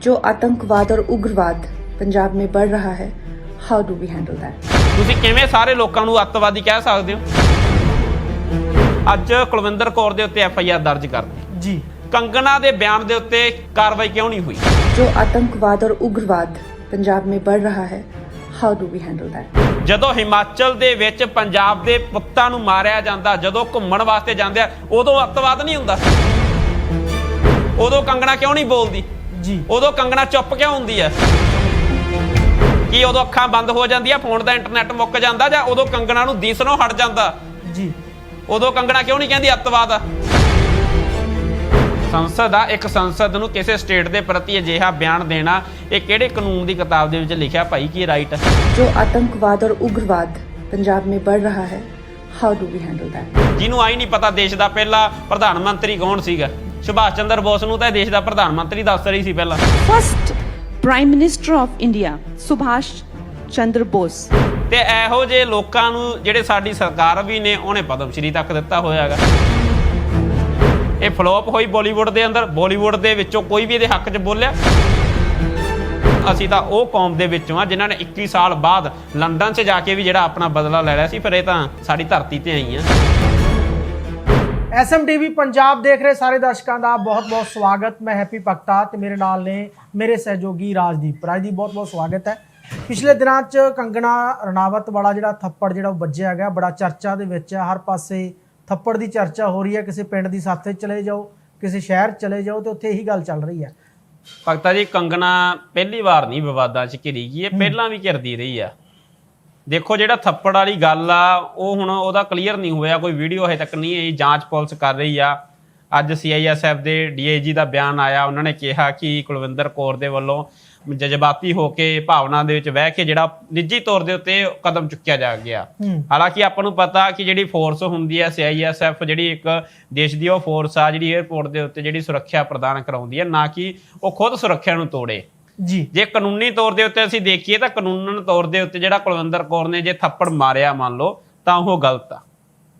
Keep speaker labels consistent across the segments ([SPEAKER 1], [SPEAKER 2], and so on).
[SPEAKER 1] जो आतंकवाद और उग्रवाद पंजाब में बढ़ रहा है how do we handle that
[SPEAKER 2] ਤੁਸੀਂ ਕਿਵੇਂ ਸਾਰੇ ਲੋਕਾਂ ਨੂੰ ਅੱਤਵਾਦੀ ਕਹਿ ਸਕਦੇ ਹੋ ਅੱਜ ਕੁਲਵਿੰਦਰ ਕੌਰ ਦੇ ਉੱਤੇ ਐਫ ਆਈ ਆਰ ਦਰਜ ਕਰਤੀ
[SPEAKER 3] ਜੀ
[SPEAKER 2] ਕੰਗਣਾ ਦੇ ਬਿਆਨ ਦੇ ਉੱਤੇ ਕਾਰਵਾਈ ਕਿਉਂ ਨਹੀਂ ਹੋਈ
[SPEAKER 1] जो आतंकवाद और उग्रवाद पंजाब में बढ़ रहा है how do we handle that
[SPEAKER 2] ਜਦੋਂ ਹਿਮਾਚਲ ਦੇ ਵਿੱਚ ਪੰਜਾਬ ਦੇ ਪੁੱਤਾਂ ਨੂੰ ਮਾਰਿਆ ਜਾਂਦਾ ਜਦੋਂ ਘੁੰਮਣ ਵਾਸਤੇ ਜਾਂਦੇ ਆ ਉਦੋਂ ਅੱਤਵਾਦ ਨਹੀਂ ਹੁੰਦਾ ਉਦੋਂ ਕੰਗਣਾ ਕਿਉਂ ਨਹੀਂ ਬੋਲਦੀ
[SPEAKER 3] ਜੀ
[SPEAKER 2] ਉਦੋਂ ਕੰਗਣਾ ਚੁੱਪ ਕਿਉਂ ਹੁੰਦੀ ਹੈ ਕੀ ਉਦੋਂ ਅੱਖਾਂ ਬੰਦ ਹੋ ਜਾਂਦੀਆਂ ਫੋਨ ਦਾ ਇੰਟਰਨੈਟ ਮੁੱਕ ਜਾਂਦਾ ਜਾਂ ਉਦੋਂ ਕੰਗਣਾ ਨੂੰ ਦੀਸਣੋਂ ਹਟ ਜਾਂਦਾ
[SPEAKER 3] ਜੀ
[SPEAKER 2] ਉਦੋਂ ਕੰਗਣਾ ਕਿਉਂ ਨਹੀਂ ਕਹਿੰਦੀ ਅੱਤਵਾਦ ਆ ਸੰਸਦ ਆ ਇੱਕ ਸੰਸਦ ਨੂੰ ਕਿਸੇ ਸਟੇਟ ਦੇ ਪ੍ਰਤੀ ਅਜਿਹਾ ਬਿਆਨ ਦੇਣਾ ਇਹ ਕਿਹੜੇ ਕਾਨੂੰਨ ਦੀ ਕਿਤਾਬ ਦੇ ਵਿੱਚ ਲਿਖਿਆ ਭਾਈ ਕੀ ਰਾਈਟ ਹੈ
[SPEAKER 1] जो आतंकवाद और उग्रवाद पंजाब में बढ़ रहा है how do we handle that
[SPEAKER 2] ਜਿਹਨੂੰ ਆਈ ਨਹੀਂ ਪਤਾ ਦੇਸ਼ ਦਾ ਪਹਿਲਾ ਪ੍ਰਧਾਨ ਮੰਤਰੀ ਕੌਣ ਸੀਗਾ ਸੁਭਾਸ਼ ਚੰਦਰ ਬੋਸ ਨੂੰ ਤਾਂ ਇਹ ਦੇਸ਼ ਦਾ ਪ੍ਰਧਾਨ ਮੰਤਰੀ ਦੱਸ ਰਹੀ ਸੀ ਪਹਿਲਾਂ।
[SPEAKER 4] First Prime Minister of India, Subhash Chandra Bose.
[SPEAKER 2] ਤੇ ਇਹੋ ਜਿਹੇ ਲੋਕਾਂ ਨੂੰ ਜਿਹੜੇ ਸਾਡੀ ਸਰਕਾਰ ਵੀ ਨੇ ਉਹਨੇ ਪਦਮ ਸ਼੍ਰੀ ਤੱਕ ਦਿੱਤਾ ਹੋਇਆ ਹੈਗਾ। ਇਹ ਫਲੋਪ ਹੋਈ ਬਾਲੀਵੁੱਡ ਦੇ ਅੰਦਰ। ਬਾਲੀਵੁੱਡ ਦੇ ਵਿੱਚੋਂ ਕੋਈ ਵੀ ਇਹਦੇ ਹੱਕ 'ਚ ਬੋਲਿਆ। ਅਸੀਂ ਤਾਂ ਉਹ ਕੌਮ ਦੇ ਵਿੱਚੋਂ ਆ ਜਿਨ੍ਹਾਂ ਨੇ 21 ਸਾਲ ਬਾਅਦ ਲੰਡਨ 'ਚ ਜਾ ਕੇ ਵੀ ਜਿਹੜਾ ਆਪਣਾ ਬਦਲਾ ਲੈ ਲਿਆ ਸੀ ਫਿਰ ਇਹ ਤਾਂ ਸਾਡੀ ਧਰਤੀ ਤੇ ਆਈ ਆ
[SPEAKER 3] ਐਸਐਮਟੀਵੀ ਪੰਜਾਬ ਦੇਖ ਰਹੇ ਸਾਰੇ ਦਰਸ਼ਕਾਂ ਦਾ ਬਹੁਤ-ਬਹੁਤ ਸਵਾਗਤ। ਮੈਂ ਹੈਪੀ ਭਗਤਾ ਤੇ ਮੇਰੇ ਨਾਲ ਨੇ ਮੇਰੇ ਸਹਿਯੋਗੀ ਰਾਜਦੀਪ ਰਾਜਦੀਪ ਬਹੁਤ-ਬਹੁਤ ਸਵਾਗਤ ਹੈ। ਪਿਛਲੇ ਦਿਨਾਂ 'ਚ ਕੰਗਣਾ ਰਣਾਵਤ ਵਾਲਾ ਜਿਹੜਾ ਥੱਪੜ ਜਿਹੜਾ ਉਹ ਵੱਜਿਆ ਹੈਗਾ ਬੜਾ ਚਰਚਾ ਦੇ ਵਿੱਚ ਹੈ। ਹਰ ਪਾਸੇ ਥੱਪੜ ਦੀ ਚਰਚਾ ਹੋ ਰਹੀ ਹੈ। ਕਿਸੇ ਪਿੰਡ ਦੀ ਸਾਥੇ ਚਲੇ ਜਾਓ ਕਿਸੇ ਸ਼ਹਿਰ ਚਲੇ ਜਾਓ ਤੇ ਉੱਥੇ ਇਹੀ ਗੱਲ ਚੱਲ ਰਹੀ ਹੈ।
[SPEAKER 2] ਭਗਤਾ ਜੀ ਕੰਗਣਾ ਪਹਿਲੀ ਵਾਰ ਨਹੀਂ ਵਿਵਾਦਾਂ 'ਚ ਘਿਰੀ ਗਈ ਇਹ ਪਹਿਲਾਂ ਵੀ ਘਿਰਦੀ ਰਹੀ ਆ ਦੇਖੋ ਜਿਹੜਾ ਥੱਪੜ ਵਾਲੀ ਗੱਲ ਆ ਉਹ ਹੁਣ ਉਹਦਾ ਕਲੀਅਰ ਨਹੀਂ ਹੋਇਆ ਕੋਈ ਵੀਡੀਓ ਹਜੇ ਤੱਕ ਨਹੀਂ ਆਈ ਜਾਂਚ ਪੁਲਿਸ ਕਰ ਰਹੀ ਆ। ਅੱਜ ਸੀਆਈਐਸਐਫ ਦੇ ਡੀਏਜੀ ਦਾ ਬਿਆਨ ਆਇਆ ਉਹਨਾਂ ਨੇ ਕਿਹਾ ਕਿ ਕੁਲਵਿੰਦਰ ਕੌਰ ਦੇ ਵੱਲੋਂ ਜਜ਼ਬਾਤੀ ਹੋ ਕੇ ਭਾਵਨਾ ਦੇ ਵਿੱਚ ਵਹਿ ਕੇ ਜਿਹੜਾ ਨਿੱਜੀ ਤੌਰ ਦੇ ਉੱਤੇ ਕਦਮ ਚੁੱਕਿਆ ਜਾ ਗਿਆ।
[SPEAKER 3] ਹੂੰ।
[SPEAKER 2] ਹਾਲਾਂਕਿ ਆਪਾਂ ਨੂੰ ਪਤਾ ਕਿ ਜਿਹੜੀ ਫੋਰਸ ਹੁੰਦੀ ਹੈ ਸੀਆਈਐਸਐਫ ਜਿਹੜੀ ਇੱਕ ਦੇਸ਼ ਦੀ ਉਹ ਫੋਰਸ ਆ ਜਿਹੜੀ 에ਅਰਪੋਰਟ ਦੇ ਉੱਤੇ ਜਿਹੜੀ ਸੁਰੱਖਿਆ ਪ੍ਰਦਾਨ ਕਰਾਉਂਦੀ ਹੈ ਨਾ ਕਿ ਉਹ ਖੁਦ ਸੁਰੱਖਿਆ ਨੂੰ ਤੋੜੇ।
[SPEAKER 3] ਜੀ।
[SPEAKER 2] ਜੇ ਕਾਨੂੰਨੀ ਤੌਰ ਦੇ ਉੱਤੇ ਅਸੀਂ ਦੇਖੀਏ ਤਾਂ ਕਾਨੂੰਨਨ ਤੌਰ ਦੇ ਉੱਤੇ ਜਿਹੜਾ ਕੁਲਵਿੰਦਰ ਕੌਰ ਨੇ ਜੇ ਥੱਪੜ ਮਾਰਿਆ ਮੰਨ ਲਓ ਤਾਂ ਉਹ ਗਲਤ ਆ।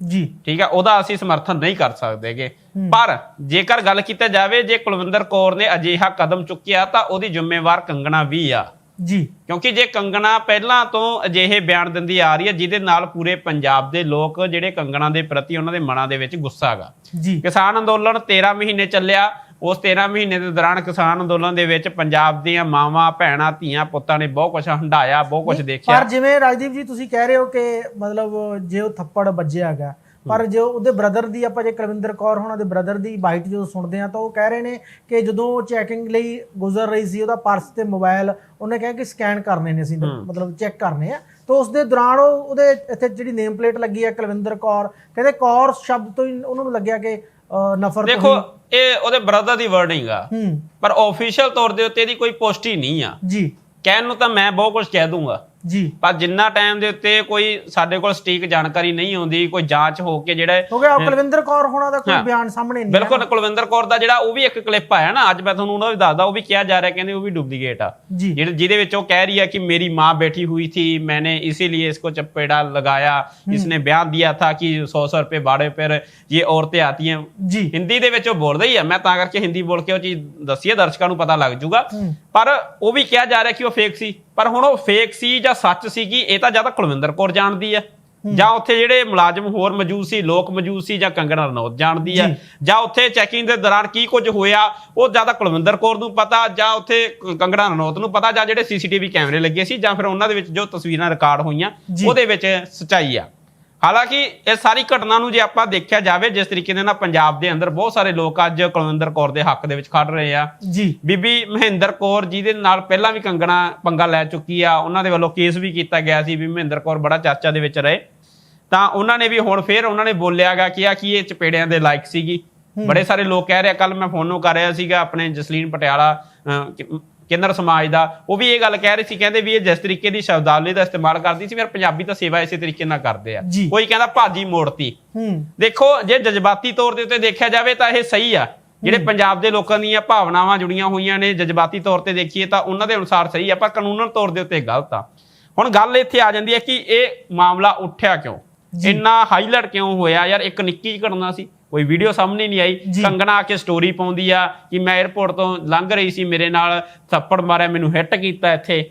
[SPEAKER 3] ਜੀ।
[SPEAKER 2] ਠੀਕ ਆ ਉਹਦਾ ਅਸੀਂ ਸਮਰਥਨ ਨਹੀਂ ਕਰ ਸਕਦੇਗੇ ਪਰ ਜੇਕਰ ਗੱਲ ਕੀਤੀ ਜਾਵੇ ਜੇ ਕੁਲਵਿੰਦਰ ਕੌਰ ਨੇ ਅਜਿਹਾ ਕਦਮ ਚੁੱਕਿਆ ਤਾਂ ਉਹਦੀ ਜ਼ਿੰਮੇਵਾਰ ਕੰਗਣਾ ਵੀ ਆ।
[SPEAKER 3] ਜੀ।
[SPEAKER 2] ਕਿਉਂਕਿ ਜੇ ਕੰਗਣਾ ਪਹਿਲਾਂ ਤੋਂ ਅਜਿਹੇ ਬਿਆਨ ਦਿੰਦੀ ਆ ਰਹੀ ਹੈ ਜਿਹਦੇ ਨਾਲ ਪੂਰੇ ਪੰਜਾਬ ਦੇ ਲੋਕ ਜਿਹੜੇ ਕੰਗਣਾ ਦੇ ਪ੍ਰਤੀ ਉਹਨਾਂ ਦੇ ਮਨਾਂ ਦੇ ਵਿੱਚ ਗੁੱਸਾ ਹੈਗਾ।
[SPEAKER 3] ਜੀ।
[SPEAKER 2] ਕਿਸਾਨ ਅੰਦੋਲਨ 13 ਮਹੀਨੇ ਚੱਲਿਆ ਉਸ 13 ਮਹੀਨੇ ਦੇ ਦੌਰਾਨ ਕਿਸਾਨ ਅੰਦੋਲਨ ਦੇ ਵਿੱਚ ਪੰਜਾਬ ਦੀਆਂ ਮਾਵਾਂ ਭੈਣਾਂ ਧੀਆਂ ਪੁੱਤਾਂ ਨੇ ਬਹੁਤ ਕੁਝ ਹੰਡਾਇਆ ਬਹੁਤ ਕੁਝ ਦੇਖਿਆ।
[SPEAKER 3] ਪਰ ਜਿਵੇਂ ਰਾਜਦੀਪ ਜੀ ਤੁਸੀਂ ਕਹਿ ਰਹੇ ਹੋ ਕਿ ਮਤਲਬ ਜੇ ਉਹ ਥੱਪੜ ਵੱਜਿਆ ਹੈਗਾ ਪਰ ਜੋ ਉਹਦੇ ਬ੍ਰਦਰ ਦੀ ਆਪਾਂ ਜੇ ਕੁਲਵਿੰਦਰ ਕੌਰ ਹੋਣਾ ਦੇ ਬ੍ਰਦਰ ਦੀ ਬਾਈਟ ਜਦੋਂ ਸੁਣਦੇ ਆ ਤਾਂ ਉਹ ਕਹਿ ਰਹੇ ਨੇ ਕਿ ਜਦੋਂ ਉਹ ਚੈਕਿੰਗ ਲਈ ਗੁਜ਼ਰ ਰਹੀ ਸੀ ਉਹਦਾ ਪਰਸ ਤੇ ਮੋਬਾਈਲ ਉਹਨੇ ਕਿਹਾ ਕਿ ਸਕੈਨ ਕਰਨੇ ਨੇ ਅਸੀਂ ਮਤਲਬ ਚੈੱਕ ਕਰਨੇ ਆ। ਤਾਂ ਉਸ ਦੇ ਦੌਰਾਨ ਉਹ ਉਹਦੇ ਇੱਥੇ ਜਿਹੜੀ ਨੇਮ ਪਲੇਟ ਲੱਗੀ ਹੈ ਕੁਲਵਿੰਦਰ ਕੌਰ ਕਹਿੰਦੇ ਕੌਰ ਸ਼ਬਦ ਤੋਂ ਹੀ ਉਹਨਾਂ ਨੂੰ ਲੱਗਿਆ ਕਿ ਨਫ਼ਰਤ
[SPEAKER 2] ਦੇਖੋ ਇਹ ਉਹਦੇ ਬ੍ਰਦਰ ਦੀ ਵਰਡਿੰਗ ਆ।
[SPEAKER 3] ਹੂੰ।
[SPEAKER 2] ਪਰ ਆਫੀਸ਼ੀਅਲ ਤੌਰ ਦੇ ਉੱਤੇ ਇਹਦੀ ਕੋਈ ਪੁਸ਼ਟੀ ਨਹੀਂ ਆ।
[SPEAKER 3] ਜੀ।
[SPEAKER 2] ਕਹਿਣ ਨੂੰ ਤਾਂ ਮੈਂ ਬਹੁਤ ਕੁਝ ਕਹਿ ਦੂੰਗਾ।
[SPEAKER 3] ਜੀ।
[SPEAKER 2] ਪਰ ਜਿੰਨਾ ਟਾਈਮ ਦੇ ਉੱਤੇ ਕੋਈ ਸਾਡੇ ਕੋਲ ਸਟੀਕ ਜਾਣਕਾਰੀ ਨਹੀਂ ਆਉਂਦੀ ਕੋਈ ਜਾਂਚ ਹੋ ਕੇ ਜਿਹੜਾ
[SPEAKER 3] ਹੋ ਗਿਆ ਕੁਲਵਿੰਦਰ ਕੌਰ ਹੋਣਾ ਦਾ ਕੋਈ ਬਿਆਨ ਸਾਹਮਣੇ ਨਹੀਂ
[SPEAKER 2] ਬਿਲਕੁਲ ਕੁਲਵਿੰਦਰ ਕੌਰ ਦਾ ਜਿਹੜਾ ਉਹ ਵੀ ਇੱਕ ਕਲਿੱਪ ਆਇਆ ਨਾ ਅੱਜ ਮੈਂ ਤੁਹਾਨੂੰ ਉਹਦਾ ਵੀ ਦੱਸਦਾ ਉਹ ਵੀ ਕਿਹਾ ਜਾ ਰਿਹਾ ਕਹਿੰਦੇ ਉਹ ਵੀ ਡੁਪਲੀਕੇਟ ਆ। ਜਿਹੜੇ ਜਿਹਦੇ ਵਿੱਚ ਉਹ ਕਹਿ ਰਹੀ ਆ ਕਿ ਮੇਰੀ ਮਾਂ ਬੈਠੀ ਹੋਈ ਥੀ ਮੈਨੇ ਇਸੇ ਲਈ ਇਸ ਕੋ ਚਪੇੜਾ ਲਗਾਇਆ ਇਸਨੇ ਬਿਆਨ ਦਿਆ ਥਾ ਕਿ 100 100 ਰੁਪਏ ਬਾੜੇ ਪਰ ਇਹ ਔਰਤਾਂ ਆਤੀਆਂ।
[SPEAKER 3] ਜੀ।
[SPEAKER 2] ਹਿੰਦੀ ਦੇ ਵਿੱਚ ਉਹ ਬੋਲਦਾ ਹੀ ਆ ਮੈਂ ਤਾਂ ਕਰਕੇ ਹਿੰਦੀ ਬੋਲ ਕੇ ਉਹ ਚੀਜ਼ ਦੱਸੀਏ ਦਰਸ਼ਕਾਂ ਨੂੰ ਪਤਾ ਲੱਗ ਜੂਗਾ। ਪਰ ਉਹ ਵੀ ਕਿਹਾ ਜਾ ਰਿਹਾ ਕਿ ਉਹ ਫੇਕ ਸੀ। ਪਰ ਹੁਣ ਉਹ ਫੇਕ ਸੀ ਜਾਂ ਸੱਚ ਸੀਗੀ ਇਹ ਤਾਂ ਜਾਂ ਤਾਂ ਕੁਲਵਿੰਦਰ ਕੌਰ ਜਾਣਦੀ ਆ ਜਾਂ ਉੱਥੇ ਜਿਹੜੇ ਮੁਲਾਜ਼ਮ ਹੋਰ ਮੌਜੂਦ ਸੀ ਲੋਕ ਮੌਜੂਦ ਸੀ ਜਾਂ ਕੰਗਣਾ ਰਣੌਤ ਜਾਣਦੀ ਆ
[SPEAKER 3] ਜੀ।
[SPEAKER 2] ਉੱਥੇ ਚੈਕਿੰਗ ਦੇ ਦੌਰਾਨ ਕੀ ਕੁਝ ਹੋਇਆ ਉਹ ਜਾਂ ਤਾਂ ਕੁਲਵਿੰਦਰ ਕੌਰ ਨੂੰ ਪਤਾ ਜਾਂ ਉੱਥੇ ਕ- ਕੰਗਣਾ ਰਣੌਤ ਨੂੰ ਪਤਾ ਜਾਂ ਜਿਹੜੇ ਸੀਸੀਟੀਵੀ ਕੈਮਰੇ ਲੱਗੇ ਸੀ ਜਾਂ ਫਿਰ ਉਹਨਾਂ ਦੇ ਵਿੱਚ ਜੋ ਤਸਵੀਰਾਂ ਰਿਕਾਰਡ ਹੋਈਆਂ। ਉਹਦੇ ਵਿੱਚ ਸਚਾਈ ਆ ਹਾਲਾਂਕਿ ਇਹ ਸਾਰੀ ਘਟਨਾ ਨੂੰ ਜੇ ਆਪਾਂ ਦੇਖਿਆ ਜਾਵੇ ਜਿਸ ਤਰੀਕੇ ਦੇ ਨਾਲ ਪੰਜਾਬ ਦੇ ਅੰਦਰ ਬਹੁਤ ਸਾਰੇ ਲੋਕ ਅੱਜ ਕੁਲਵਿੰਦਰ ਕੌਰ ਦੇ ਹੱਕ ਦੇ ਵਿੱਚ ਖੜ ਰਹੇ ਆ।
[SPEAKER 3] ਜੀ।
[SPEAKER 2] ਬੀਬੀ ਮਹਿੰਦਰ ਕੌਰ ਜਿਹਦੇ ਨਾਲ ਪਹਿਲਾਂ ਵੀ ਕੰਗਣਾ ਪੰਗਾ ਲੈ ਚੁੱਕੀ ਆ ਉਹਨਾਂ ਦੇ ਵੱਲੋਂ ਕੇਸ ਵੀ ਕੀਤਾ ਗਿਆ ਸੀ ਵੀ ਮਹਿੰਦਰ ਕੌਰ ਬੜਾ ਚਰਚਾ ਦੇ ਵਿੱਚ ਰਹੇ। ਤਾਂ ਉਹਨਾਂ ਨੇ ਵੀ ਹੁਣ ਫੇਰ ਉਹਨਾਂ ਨੇ ਬੋਲਿਆਗਾ ਕਿ ਆ ਕਿ ਇਹ ਚਪੇੜਿਆਂ ਦੇ ਲਾਇਕ ਸੀਗੀ। ਬੜੇ ਸਾਰੇ ਲੋਕ ਕਹਿ ਰਹੇ ਕੱਲ ਮੈਂ ਫੋਨੋਂ ਕਰ ਰਿਹਾ ਸੀਗਾ ਆਪਣੇ ਜਸਲੀਨ ਪਟਿਆਲਾ ਕਿੰਨਰ ਸਮਾਜ ਦਾ ਉਹ ਵੀ ਇਹ ਗੱਲ ਕਹਿ ਰਹੇ ਸੀ ਕਹਿੰਦੇ ਵੀ ਇਹ ਜਿਸ ਤਰੀਕੇ ਦੀ ਸ਼ਬਦਾਵਲੀ ਦਾ ਇਸਤੇਮਾਲ ਕਰਦੀ ਸੀ ਫਿਰ ਪੰਜਾਬੀ ਤਾਂ ਸੇਵਾ ਇਸੇ ਤਰੀਕੇ ਨਾਲ ਕਰਦੇ ਆ। ਕੋਈ ਕਹਿੰਦਾ ਭਾਜੀ ਮੋੜਤੀ ਦੇਖੋ ਜੇ ਜਜ਼ਬਾਤੀ ਤੌਰ ਦੇ ਉੱਤੇ ਦੇਖਿਆ ਜਾਵੇ ਤਾਂ ਇਹ ਸਹੀ ਆ। ਜਿਹੜੇ ਪੰਜਾਬ ਦੇ ਲੋਕਾਂ ਦੀਆਂ ਭਾਵਨਾਵਾਂ ਜੁੜੀਆਂ ਹੋਈਆਂ ਨੇ ਜਜ਼ਬਾਤੀ ਤੌਰ ਤੇ ਦੇਖੀਏ ਤਾਂ ਉਹਨਾਂ ਦੇ ਅਨੁਸਾਰ ਸਹੀ ਆ ਪਰ ਕਾਨੂੰਨਨ ਤੌਰ ਦੇ ਉੱਤੇ ਗਲਤ ਆ। ਹੁਣ ਗੱਲ ਇੱਥੇ ਆ ਜਾਂਦੀ ਹੈ ਕਿ ਇਹ ਮਾਮਲਾ ਉੱਠਿਆ ਕਿਉਂ? ਇੰਨਾ ਹਾਈਲਾਈਟ ਕਿਉਂ ਹੋਇਆ? ਯਾਰ ਇੱਕ ਨਿੱਕੀ ਜਿਹੀ ਘਟਨਾ ਸੀ। ਕੋਈ ਵੀਡੀਓ ਸਾਹਮਣੇ ਨਹੀਂ ਆਈ। ਕੰਗਣਾ ਆ ਕੇ ਸਟੋਰੀ ਪਾਉਂਦੀ ਆ ਕਿ ਮੈਂ 에어ਪੋਰਟ ਤੋਂ ਲੰਘ ਰਹੀ ਸੀ ਮੇਰੇ ਨਾਲ ਥੱਪੜ ਮਾਰਿਆ ਮੈਨੂੰ ਹਿੱਟ ਕੀਤਾ ਇੱਥੇ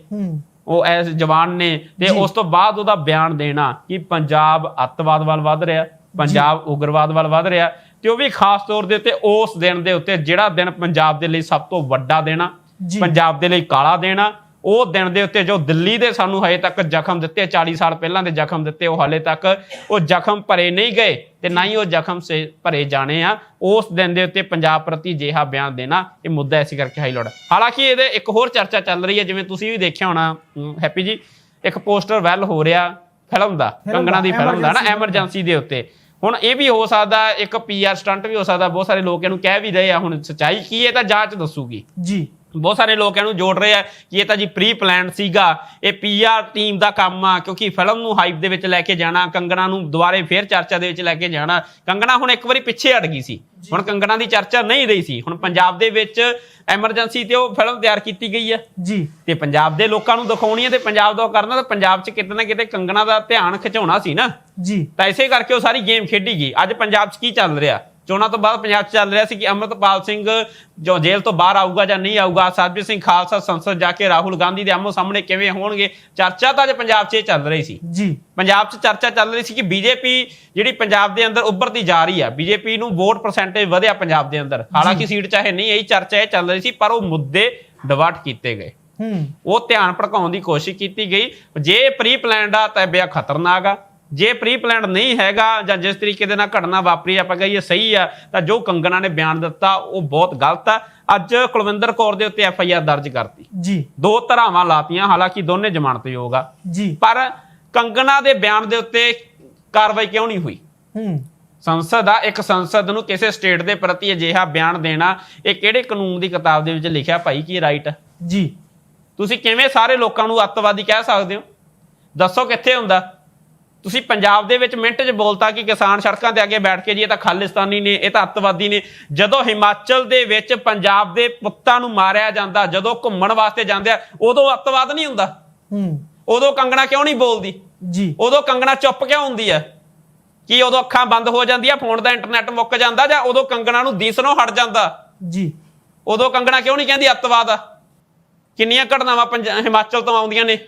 [SPEAKER 2] ਉਹ ਐਸ ਜਵਾਨ ਨੇ ਤੇ। ਉਸ ਤੋਂ ਬਾਅਦ ਉਹਦਾ ਬਿਆਨ ਦੇਣਾ ਕਿ ਪੰਜਾਬ ਅੱਤਵਾਦ ਵੱਲ ਵੱਧ ਰਿਹਾ ਪੰਜਾਬ ਉਗਰਵਾਦ ਵੱਲ ਵੱਧ ਰਿਹਾ ਤੇ ਉਹ ਵੀ ਖਾਸ ਤੌਰ ਦੇ ਉੱਤੇ ਉਸ ਦਿਨ ਦੇ ਉੱਤੇ ਜਿਹੜਾ ਦਿਨ ਪੰਜਾਬ ਦੇ ਲਈ ਸਭ ਤੋਂ ਵੱਡਾ ਦਿਨ ਆ
[SPEAKER 3] ਜੀ।
[SPEAKER 2] ਪੰਜਾਬ ਦੇ ਲਈ ਕਾਲਾ ਦਿਨ ਆ ਉਹ ਦਿਨ ਦੇ ਉੱਤੇ ਜੋ ਦਿੱਲੀ ਦੇ ਸਾਨੂੰ ਹਜੇ ਤੱਕ ਜ਼ਖਮ ਦਿੱਤੇ 40 ਸਾਲ ਪਹਿਲਾਂ ਦੇ ਜ਼ਖਮ ਦਿੱਤੇ ਉਹ ਹਾਲੇ ਤੱਕ ਉਹ ਜ਼ਖਮ ਭਰੇ ਨਹੀਂ ਗਏ ਤੇ ਨਾ ਹੀ ਉਹ ਜ਼ਖਮ ਸੇ ਭਰੇ ਜਾਣੇ ਆ। ਉਸ ਦਿਨ ਦੇ ਉੱਤੇ ਪੰਜਾਬ ਪ੍ਰਤੀ ਜਿਹਾ ਬਿਆਨ ਦੇਣਾ ਇਹ ਮੁੱਦਾ ਐਸੀ ਕਰਕੇ ਹਾਈ ਲੋੜ ਹਾਲਾਂਕਿ ਇਹਦੇ ਇੱਕ ਹੋਰ ਚਰਚਾ ਚੱਲ ਰਹੀ ਹੈ ਜਿਵੇਂ ਤੁਸੀਂ ਵੀ ਦੇਖਿਆ ਹੋਣਾ ਹੈਪੀ ਜੀ ਇੱਕ ਪੋਸਟਰ ਵੈਲ ਹੋ ਰਿਹਾ ਫਿਲਮ ਦਾ ਕੰਗਣਾ ਦੀ ਫਿਲਮ ਦਾ ਨਾ। ਐਮਰਜੈਂਸੀ ਦੇ ਉੱਤੇ। ਹੁਣ ਇਹ ਵੀ ਹੋ ਸਕਦਾ ਇੱਕ ਪੀਆਰ ਸਟੰਟ ਵੀ ਹੋ ਸਕਦਾ ਬਹੁਤ ਸਾਰੇ ਲੋਕ ਇਹਨੂੰ ਕਹਿ ਵੀ ਰਹੇ ਆ ਹੁਣ ਸੱਚਾਈ ਕੀ ਹੈ ਤਾਂ ਜਾਂਚ ਦੱਸੂਗੀ।
[SPEAKER 3] ਜੀ।
[SPEAKER 2] ਬਹੁਤ ਸਾਰੇ ਲੋਕ ਇਹਨੂੰ ਜੋੜ ਰਹੇ ਆ ਕਿ ਇਹ ਤਾਂ ਜੀ ਪ੍ਰੀ ਪਲਾਨ ਸੀਗਾ। ਇਹ ਪੀਆਰ ਟੀਮ ਦਾ ਕੰਮ ਆ ਕਿਉਂਕਿ ਫਿਲਮ ਨੂੰ ਹਾਈਪ ਦੇ ਵਿੱਚ ਲੈ ਕੇ ਜਾਣਾ ਕੰਗਣਾ ਨੂੰ ਦੁਬਾਰੇ ਫੇਰ ਚਰਚਾ ਦੇ ਵਿੱਚ ਲੈ ਕੇ ਜਾਣਾ। ਕੰਗਣਾ ਹੁਣ ਇੱਕ ਵਾਰੀ ਪਿੱਛੇ ਹਟ ਗਈ ਸੀ। ਹੁਣ ਕੰਗਣਾ ਦੀ ਚਰਚਾ ਨਹੀਂ ਰਹੀ ਸੀ। ਹੁਣ ਪੰਜਾਬ ਦੇ ਵਿੱਚ ਐਮਰਜੈਂਸੀ ਤੇ ਉਹ ਫਿਲਮ ਤਿਆਰ ਕੀਤੀ ਗਈ ਹੈ
[SPEAKER 3] ਜੀ।
[SPEAKER 2] ਤੇ ਪੰਜਾਬ ਦੇ ਲੋਕਾਂ ਨੂੰ ਦਿਖਾਉਣੀ ਹੈ ਤੇ ਪੰਜਾਬ ਦਾ ਕਰਨਾ ਤਾਂ ਪੰਜਾਬ 'ਚ ਕਿਤੇ ਨਾ ਕਿਤੇ ਕੰਗਣਾ ਦਾ ਧਿਆਨ ਖਿਚਾਉਣਾ ਸੀ ਨਾ।
[SPEAKER 3] ਜੀ।
[SPEAKER 2] ਤਾਂ ਇਸੇ ਕਰਕੇ ਉਹ ਸਾਰੀ ਗੇਮ ਖੇਡੀ ਗਈ। ਅੱਜ ਪੰਜਾਬ 'ਚ ਕੀ ਚੱਲ ਰਿਹਾ? ਚੋਣਾਂ ਤੋਂ ਬਾਅਦ ਪੰਜਾਬ 'ਚ ਚੱਲ ਰਿਹਾ ਸੀ ਕਿ ਅੰਮ੍ਰਿਤਪਾਲ ਸਿੰਘ ਜੋ ਜੇਲ੍ਹ ਤੋਂ ਬਾਹਰ ਆਊਗਾ ਜਾਂ ਨਹੀਂ ਆਊਗਾ ਸਰਬਜੀਤ ਸਿੰਘ ਖਾਲਸਾ ਸੰਸਦ ਜਾ ਕੇ ਰਾਹੁਲ ਗਾਂਧੀ ਦੇ ਆਮੋ ਸਾਹਮਣੇ ਕਿਵੇਂ ਹੋਣਗੇ? ਚਰਚਾ ਤਾਂ ਅੱਜ ਪੰਜਾਬ 'ਚ ਇਹ ਚੱਲ ਰਹੀ ਸੀ।
[SPEAKER 3] ਜੀ।
[SPEAKER 2] ਪੰਜਾਬ 'ਚ ਚਰਚਾ ਚੱਲ ਰਹੀ ਸੀ ਕਿ ਬੀਜੇਪੀ ਜਿਹੜੀ ਪੰਜਾਬ ਦੇ ਅੰਦਰ ਉੱਭਰਦੀ ਜਾ ਰਹੀ ਆ ਬੀਜੇਪੀ ਨੂੰ ਵੋਟ ਪਰਸੈਂਟੇਜ ਵਧਿਆ ਪੰਜਾਬ ਦੇ ਅੰਦਰ। ਹਾਲਾਂਕਿ ਸੀਟ ਚਾਹੇ ਨਹੀਂ ਆਈ ਚਰਚਾ ਇਹ ਚੱਲ ਰਹੀ ਸੀ ਪਰ ਉਹ ਮੁੱਦੇ ਡਿਵਰਟ ਕੀਤੇ ਗਏ।
[SPEAKER 3] ਹੂੰ।
[SPEAKER 2] ਉਹ ਧਿਆਨ ਭੜਕਾਉਣ ਦੀ ਕੋਸ਼ਿਸ਼ ਕੀਤੀ ਗਈ। ਜੇ ਪ੍ਰੀ ਪਲਾਨਡ ਆ ਤਾਂ ਇਹ ਬੇਆ ਖਤਰਨਾਕ ਆ। ਜੇ ਪ੍ਰੀ ਪਲਾਨਡ ਨਹੀਂ ਹੈਗਾ ਜਾਂ ਜਿਸ ਤਰੀਕੇ ਦੇ ਨਾਲ ਘਟਨਾ ਵਾਪਰੀ ਆਪਾਂ ਕਹੀਏ ਸਹੀ ਆ ਤਾਂ ਜੋ ਕੰਗਣਾ ਨੇ ਬਿਆਨ ਦਿੱਤਾ ਉਹ ਬਹੁਤ ਗਲਤ ਆ। ਅੱਜ ਕੁਲਵਿੰਦਰ ਕੌਰ ਦੇ ਉੱਤੇ ਐਫ ਆਈ ਆਰ ਦਰਜ ਕਰਤੀ।
[SPEAKER 3] ਜੀ।
[SPEAKER 2] ਦੋ ਧਰਾਵਾਂ ਲਾਤੀਆਂ ਹਾਲਾਂਕਿ ਦੋਨੇ ਜ਼ਮਾਨਤਯੋਗ ਆ।
[SPEAKER 3] ਜੀ।
[SPEAKER 2] ਪਰ ਕੰਗਣਾ ਦੇ ਬਿਆਨ ਦੇ ਉੱਤੇ ਕਾਰਵਾਈ ਕਿਉਂ ਨਹੀਂ ਹੋਈ?
[SPEAKER 3] ਹੂੰ।
[SPEAKER 2] ਸੰਸਦ ਆ ਇੱਕ ਸੰਸਦ ਨੂੰ ਕਿਸੇ ਸਟੇਟ ਦੇ ਪ੍ਰਤੀ ਅਜਿਹਾ ਬਿਆਨ ਦੇਣਾ ਇਹ ਕਿਹੜੇ ਕਾਨੂੰਨ ਦੀ ਕਿਤਾਬ ਦੇ ਵਿੱਚ ਲਿਖਿਆ ਭਾਈ ਕੀ ਰਾਈਟ?
[SPEAKER 3] ਜੀ।
[SPEAKER 2] ਤੁਸੀਂ ਕਿਵੇਂ ਸਾਰੇ ਲੋਕਾਂ ਨੂੰ ਅੱਤਵਾਦੀ ਕਹਿ ਸਕਦੇ ਹੋ? ਦੱਸੋ ਕਿੱਥੇ ਹੁੰਦਾ? ਤੁਸੀਂ ਪੰਜਾਬ ਦੇ ਵਿੱਚ ਮਿੰਟ 'ਚ ਬੋਲਤਾ ਕਿ ਕਿਸਾਨ ਸੜਕਾਂ ਤੇ ਅੱਗੇ ਬੈਠ ਕੇ ਜੀ ਇਹ ਤਾਂ ਖਾਲਿਸਤਾਨੀ ਨੇ ਇਹ ਤਾਂ ਅੱਤਵਾਦੀ ਨੇ। ਜਦੋਂ ਹਿਮਾਚਲ ਦੇ ਵਿੱਚ ਪੰਜਾਬ ਦੇ ਪੁੱਤਾਂ ਨੂੰ ਮਾਰਿਆ ਜਾਂਦਾ ਜਦੋਂ ਘੁੰਮਣ ਵਾਸਤੇ ਜਾਂਦੇ ਆ ਉਦੋਂ ਅੱਤਵਾਦ ਨਹੀਂ ਹੁੰਦਾ?
[SPEAKER 3] ਹੂੰ।
[SPEAKER 2] ਉਦੋਂ ਕੰਗਣਾ ਕਿਉਂ ਨਹੀਂ ਬੋਲਦੀ?
[SPEAKER 3] ਜੀ।
[SPEAKER 2] ਉਦੋਂ ਕੰਗਣਾ ਚੁੱਪ ਕਿਉਂ ਹੁੰਦੀ ਹੈ ਕੀ ਉਦੋਂ ਅੱਖਾਂ ਬੰਦ ਹੋ ਜਾਂਦੀਆਂ ਫੋਨ ਦਾ ਇੰਟਰਨੈਟ ਮੁੱਕ ਜਾਂਦਾ ਜਾਂ ਉਦੋਂ ਕੰਗਣਾ ਨੂੰ ਦਿਸਣੋਂ ਹਟ ਜਾਂਦਾ?
[SPEAKER 3] ਜੀ।
[SPEAKER 2] ਉਦੋਂ ਕੰਗਣਾ ਕਿਉਂ ਨਹੀਂ ਕਹਿੰਦੀ ਅੱਤਵਾਦ ਆ? ਕਿੰਨੀਆਂ ਘਟਨਾਵਾਂ ਹਿਮਾਚਲ ਤੋਂ ਆਉਂਦੀਆਂ ਨੇ?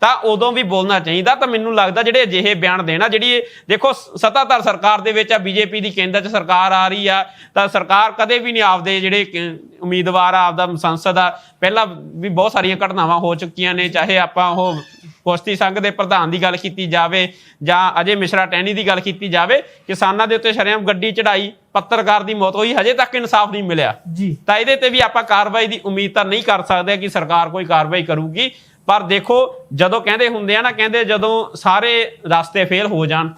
[SPEAKER 2] ਤਾਂ ਉਦੋਂ ਵੀ ਬੋਲਣਾ ਚਾਹੀਦਾ ਤਾਂ ਮੈਨੂੰ ਲੱਗਦਾ ਜਿਹੜੇ ਅਜਿਹੇ ਬਿਆਨ ਦੇਣਾ ਜਿਹੜੀ ਦੇਖੋ ਸੱਤਾਧਾਰ ਸਰਕਾਰ ਦੇ ਵਿੱਚ ਆ ਬੀਜੇਪੀ ਦੀ ਕੇਂਦਰ 'ਚ ਸਰਕਾਰ ਆ ਰਹੀ ਆ ਤਾਂ ਸਰਕਾਰ ਕਦੇ ਵੀ ਨਹੀਂ ਆਪਦੇ ਜਿਹੜੇ ਉਮੀਦਵਾਰ ਆ ਆਪਦਾ ਸੰਸਦ ਆ ਪਹਿਲਾਂ ਵੀ ਬਹੁਤ ਸਾਰੀਆਂ ਘਟਨਾਵਾਂ ਹੋ ਚੁੱਕੀਆਂ ਨੇ ਚਾਹੇ ਆਪਾਂ ਉਹ ਕੁਸ਼ਤੀ ਸੰਘ ਦੇ ਪ੍ਰਧਾਨ ਦੀ ਗੱਲ ਕੀਤੀ ਜਾਵੇ ਜਾਂ ਅਜੇ ਮਿਸ਼ਰਾ ਟੈਣੀ ਦੀ ਗੱਲ ਕੀਤੀ ਜਾਵੇ ਕਿਸਾਨਾਂ ਦੇ ਉੱਤੇ ਸ਼ਰੇਆਮ ਗੱਡੀ ਚੜਾਈ ਪੱਤਰਕਾਰ ਦੀ ਮੌਤ ਹੋਈ ਹਜੇ ਤੱਕ ਇਨਸਾਫ ਨਹੀਂ ਮਿਲਿਆ।
[SPEAKER 3] ਜੀ।
[SPEAKER 2] ਤਾਂ ਇਹਦੇ ਤੇ ਵੀ ਆਪਾਂ ਕਾਰਵਾਈ ਦੀ ਉਮੀਦ ਤਾਂ ਨਹੀਂ ਕਰ ਸਕਦੇ ਕਿ ਸਰਕਾਰ ਕੋਈ ਕਾਰਵਾਈ ਕਰੂਗੀ। ਪਰ ਦੇਖੋ ਜਦੋਂ ਕਹਿੰਦੇ ਹੁੰਦੇ ਆ ਨਾ ਕਹਿੰਦੇ ਜਦੋਂ ਸਾਰੇ ਰਸਤੇ ਫੇਲ ਹੋ ਜਾਣ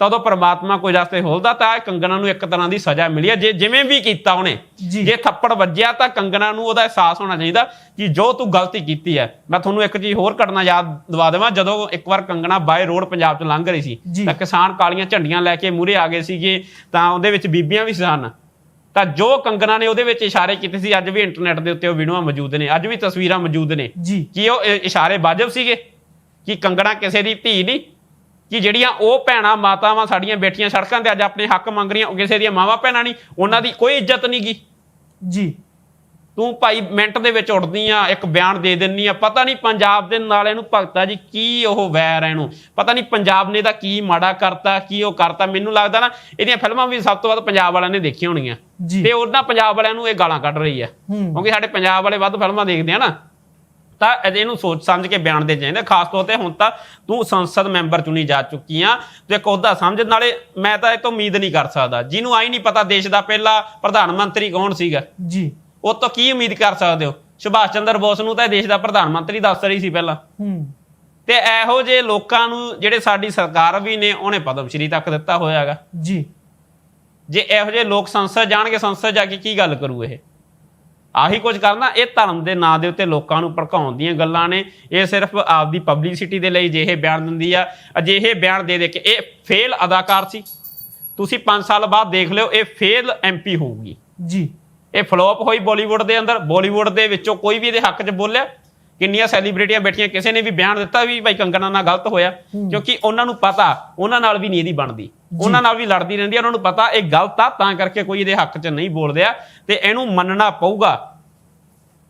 [SPEAKER 2] ਤਦੋਂ ਪ੍ਰਮਾਤਮਾ ਕੋਈ ਰਸਤੇ ਖੋਲਦਾ ਤਾਂ ਇਹ ਕੰਗਣਾ ਨੂੰ ਇੱਕ ਤਰ੍ਹਾਂ ਦੀ ਸਜ਼ਾ ਮਿਲੀ ਹੈ ਜੇ ਜਿਵੇਂ ਵੀ ਕੀਤਾ ਉਹਨੇ
[SPEAKER 3] ਜੀ।
[SPEAKER 2] ਥੱਪੜ ਵੱਜਿਆ ਤਾਂ ਕੰਗਣਾ ਨੂੰ ਉਹਦਾ ਅਹਿਸਾਸ ਹੋਣਾ ਚਾਹੀਦਾ ਕਿ ਜੋ ਤੂੰ ਗਲਤੀ ਕੀਤੀ ਹੈ ਮੈਂ ਤੁਹਾਨੂੰ ਇੱਕ ਚੀਜ਼ ਹੋਰ ਘਟਨਾ ਯਾਦ ਦਿਵਾ ਦੇਵਾਂ ਜਦੋਂ ਇੱਕ ਵਾਰ ਕੰਗਣਾ ਬਾਏ ਰੋਡ ਪੰਜਾਬ 'ਚ ਲੰਘ ਰਹੀ ਸੀ। ਤਾਂ ਕਿਸਾਨ ਕਾਲੀਆਂ ਝੰਡੀਆਂ ਲੈ ਕੇ ਮੂਹਰੇ ਆ ਗਏ ਸੀਗੇ ਤਾਂ ਉਹਦੇ ਵਿੱਚ ਬੀਬੀਆਂ ਵੀ ਸਨ ਤਾਂ ਜੋ ਕੰਗਣਾ ਨੇ ਉਹਦੇ ਵਿੱਚ ਇਸ਼ਾਰੇ ਕੀਤੇ ਸੀ ਅੱਜ ਵੀ ਇੰਟਰਨੈਟ ਦੇ ਉੱਤੇ ਉਹ ਵੀਡੀਓਆਂ ਮੌਜੂਦ ਨੇ ਅੱਜ ਵੀ ਤਸਵੀਰਾਂ ਮੌਜੂਦ ਨੇ।
[SPEAKER 3] ਜੀ।
[SPEAKER 2] ਕੀ ਉਹ ਇਸ਼ਾਰੇ ਵਾਜਬ ਸੀਗੇ? ਕਿ ਕੰਗਣਾ ਕਿਸੇ ਦੀ ਧੀ ਨਹੀਂ? ਕਿ ਜਿਹੜੀਆਂ ਉਹ ਭੈਣਾਂ ਮਾਤਾਵਾਂ ਸਾਡੀਆਂ ਬੇਟੀਆਂ ਸੜਕਾਂ ਤੇ ਅੱਜ ਆਪਣੇ ਹੱਕ ਮੰਗ ਰਹੀਆਂ ਉਹ ਕਿਸੇ ਦੀਆਂ ਮਾਵਾਂ ਭੈਣਾਂ ਨਹੀਂ? ਉਹਨਾਂ ਦੀ ਕੋਈ ਇੱਜ਼ਤ ਨਹੀਂ ਗੀ।
[SPEAKER 3] ਜੀ।
[SPEAKER 2] ਤੂੰ ਭਾਈ ਮਿੰਟ ਦੇ ਵਿੱਚ ਉੱਠਦੀ ਆ ਇੱਕ ਬਿਆਨ ਦੇ ਦਿੰਨੀ ਆ। ਪਤਾ ਨਹੀਂ ਪੰਜਾਬ ਦੇ ਨਾਲ ਇਹਨੂੰ ਭਗਤਾ ਜੀ ਕੀ ਉਹ ਵੈਰ ਹੈ ਇਹਨੂੰ। ਪਤਾ ਨਹੀਂ ਪੰਜਾਬ ਨੇ ਦਾ ਕੀ ਮਾੜਾ ਕਰਤਾ ਕੀ ਉਹ ਕਰਤਾ। ਮੈਨੂੰ ਲੱਗਦਾ ਨਾ ਇਹਦੀਆਂ ਫਿਲਮਾਂ ਵੀ ਸਭ ਤੋਂ ਵੱਧ ਪੰਜਾਬ ਵਾਲਿਆਂ ਨੇ ਦੇਖੀਆਂ ਹੋਣਗੀਆਂ। ਤੇ ਉਹਨਾਂ ਪੰਜਾਬ ਵਾਲਿਆਂ ਨੂੰ ਇਹ ਗਾਲਾਂ ਕੱਢ ਰਹੀ ਆ। ਕਿਉਂਕਿ ਸਾਡੇ ਪੰਜਾਬ ਵਾਲੇ ਵੱਧ ਫਿਲਮਾਂ ਦੇਖਦੇ ਆ ਨਾ। ਤਾਂ ਇਹਦੇ ਇਹਨੂੰ ਸੋਚ ਸਮਝ ਕੇ ਬਿਆਨ ਦੇ ਚਾਹੀਦੇ। ਖਾਸ ਤੌਰ ਤੇ ਹੁਣ ਤਾਂ ਤੂੰ ਸੰਸਦ ਮੈਂਬਰ ਚੁਣੀ ਜਾ ਚੁੱਕੀ ਆ। ਤੇ ਇੱਕ ਅਹੁਦਾ ਸਮਝ। ਨਾਲੇ ਮੈਂ ਤਾਂ ਇਹ ਤੋਂ ਉਮੀਦ ਨਹੀਂ ਕਰ ਸਕਦਾ। ਜਿਹਨੂੰ ਆਈ ਨਹੀਂ ਪਤਾ ਦੇਸ਼ ਦਾ ਪਹਿਲਾ ਪ੍ਰਧਾਨ ਮੰਤਰੀ ਕੌਣ ਸੀਗਾ।
[SPEAKER 3] ਜੀ।
[SPEAKER 2] ਉਹ ਤੋਂ ਕੀ ਉਮੀਦ ਕਰ ਸਕਦੇ ਹੋ? ਸੁਭਾਸ਼ ਚੰਦਰ ਬੋਸ ਨੂੰ ਤਾਂ ਦੇਸ਼ ਦਾ ਪ੍ਰਧਾਨ ਮੰਤਰੀ ਦੱਸ ਰਹੀ ਸੀ ਪਹਿਲਾਂ।
[SPEAKER 3] ਹੂੰ।
[SPEAKER 2] ਤੇ ਇਹੋ ਜਿਹੇ ਲੋਕਾਂ ਨੂੰ ਜਿਹੜੇ ਸਾਡੀ ਸਰਕਾਰ ਵੀ ਨੇ ਉਹਨੇ ਪਦਮ ਸ਼੍ਰੀ ਤੱਕ ਦਿੱਤਾ ਹੋਇਆ ਹੈਗਾ
[SPEAKER 3] ਜੀ।
[SPEAKER 2] ਜੇ ਇਹੋ ਜਿਹੇ ਲੋਕ ਸੰਸਦ ਜਾਣਗੇ ਸੰਸਦ ਜਾ ਕੇ ਕੀ ਗੱਲ ਕਰੂ ਇਹ? ਆਹੀ ਕੁਝ ਕਰਨਾ ਇਹ ਧਰਮ ਦੇ ਨਾਂ ਦੇ ਉੱਤੇ ਲੋਕਾਂ ਨੂੰ ਭੜਕਾਉਣ ਦੀਆਂ ਗੱਲਾਂ ਨੇ। ਇਹ ਸਿਰਫ ਆਪਦੀ ਪਬਲਿਸਿਟੀ ਦੇ ਲਈ ਜਿਹੇ ਬਿਆਨ ਦਿੰਦੀ ਆ। ਅਜਿਹੇ ਬਿਆਨ ਦੇ ਦੇ ਕੇ ਇਹ ਫੇਲ ਅਦਾਕਾਰ ਸੀ। ਤੁਸੀਂ 5 ਸਾਲ ਬਾਅਦ ਦੇਖ ਲਿਓ ਇਹ ਫੇਲ ਐਮਪੀ ਹੋਊਗੀ।
[SPEAKER 3] ਜੀ।
[SPEAKER 2] ਇਹ ਫਲੋਪ ਹੋਈ ਬਾਲੀਵੁੱਡ ਦੇ ਅੰਦਰ। ਬਾਲੀਵੁੱਡ ਦੇ ਵਿੱਚੋਂ ਕੋਈ ਵੀ ਇਹਦੇ ਹੱਕ 'ਚ ਬੋਲਿਆ ਕਿੰਨੀਆਂ ਸੈਲੀਬ੍ਰਿਟੀਆਂ ਬੈਠੀਆਂ ਕਿਸੇ ਨੇ ਵੀ ਬਿਆਨ ਦਿੱਤਾ ਵੀ ਭਾਈ ਕੰਗਣਾ ਨਾਲ ਗਲਤ ਹੋਇਆ। ਕਿਉਂਕਿ ਉਹਨਾਂ ਨੂੰ ਪਤਾ ਉਹਨਾਂ ਨਾਲ ਵੀ ਨਹੀਂ ਇਹਦੀ ਬਣਦੀ। ਉਹਨਾਂ ਨਾਲ ਵੀ ਲੜਦੀ ਰਹਿੰਦੀ ਉਹਨਾਂ ਨੂੰ ਪਤਾ ਇਹ ਗਲਤ ਆ ਤਾਂ ਕਰਕੇ ਕੋਈ ਇਹਦੇ ਹੱਕ 'ਚ ਨਹੀਂ ਬੋਲ ਰਿਹਾ ਤੇ ਇਹਨੂੰ ਮੰਨਣਾ ਪਊਗਾ।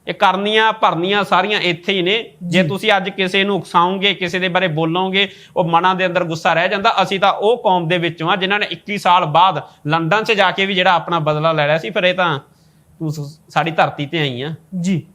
[SPEAKER 2] ਇਹ ਕਰਨੀਆਂ ਭਰਨੀਆਂ ਸਾਰੀਆਂ ਇੱਥੇ ਹੀ ਨੇ। ਜੇ ਤੁਸੀਂ ਅੱਜ ਕਿਸੇ ਨੂੰ ਉਕਸਾਓਗੇ ਕਿਸੇ ਦੇ ਬਾਰੇ ਬੋਲੋਗੇ ਉਹ ਮਨਾਂ ਦੇ ਅੰਦਰ ਗੁੱਸਾ ਰਹਿ ਜਾਂਦਾ। ਅਸੀਂ ਤਾਂ ਉਹ ਕੌਮ ਦੇ ਵਿੱਚੋਂ ਆ ਜਿਨ੍ਹਾਂ ਨੇ 21 ਸਾਲ ਬਾਅਦ ਲੰਡਨ 'ਚ ਜਾ ਕੇ ਵੀ ਜਿਹੜਾ ਆਪਣਾ ਬਦਲਾ ਲੈ ਲਿਆ ਸੀ ਫਿਰ ਇਹ ਤਾਂ ਤੂੰ ਸ- ਸਾਡੀ ਧਰਤੀ ਤੇ ਆਈ ਆ।
[SPEAKER 3] ਜੀ।